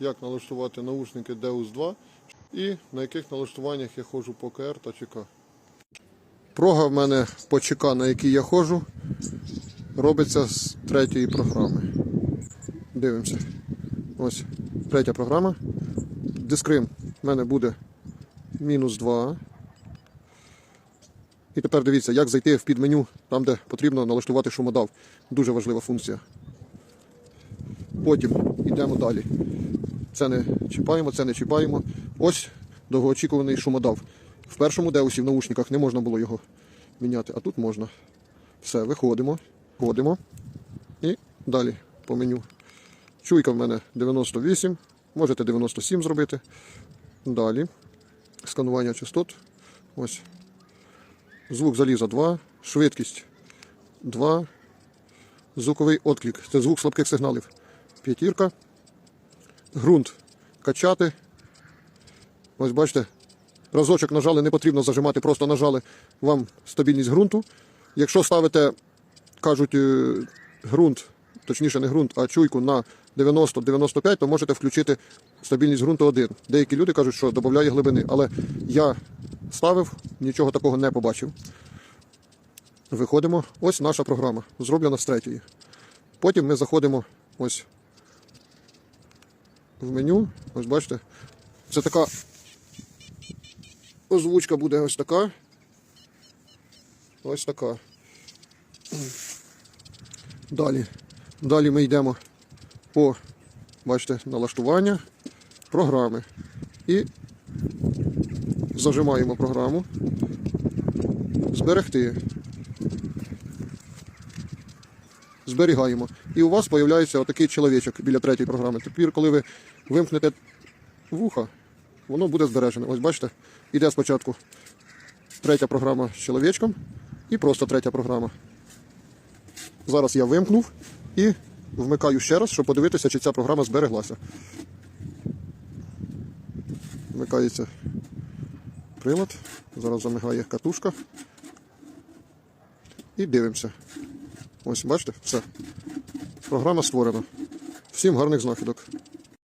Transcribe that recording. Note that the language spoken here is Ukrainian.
як налаштувати наушники Deus 2 і на яких налаштуваннях я ходжу по КР та ЧК. Прога в мене по ЧК, на якій я ходжу, робиться з третьої програми. Дивимося. Ось третя програма. Дискрим в мене буде мінус 2. І тепер дивіться, як зайти в підменю, там, де потрібно налаштувати шумодав. Дуже важлива функція. Потім йдемо далі. Це не чіпаємо, це не чіпаємо. Ось довгоочікуваний шумодав. В першому деусі в наушниках не можна було його міняти, а тут можна. Все, виходимо, входимо і далі по меню. Чуйка в мене 98, можете 97 зробити. Далі. Сканування частот. Ось. Звук заліза 2, швидкість 2, звуковий отклик. Це звук слабких сигналів. П'ятірка. Грунт качати. Ось бачите, разочок нажали, не потрібно зажимати, просто нажали вам стабільність ґрунту. Якщо ставите, кажуть, е, ґрунт, точніше не ґрунт, а чуйку на 90-95, то можете включити стабільність ґрунту 1. Деякі люди кажуть, що додає глибини, але я ставив, нічого такого не побачив. Виходимо. Ось наша програма, зроблена з третьої. Потім ми заходимо ось в меню. Ось бачите, це така озвучка буде ось така. Ось така. Далі. Далі ми йдемо по, бачите, налаштування програми. І зажимаємо програму. Зберегти. Зберігаємо. І у вас з'являється отакий чоловічок біля третьої програми. Тепер, коли ви вимкнете вуха, воно буде збережене. Ось бачите, іде спочатку третя програма з чоловічком і просто третя програма. Зараз я вимкнув і вмикаю ще раз, щоб подивитися, чи ця програма збереглася. Вмикається прилад. Зараз замигає катушка. І дивимося. Ось, бачите, все. Програма створена. Всім гарних знахідок.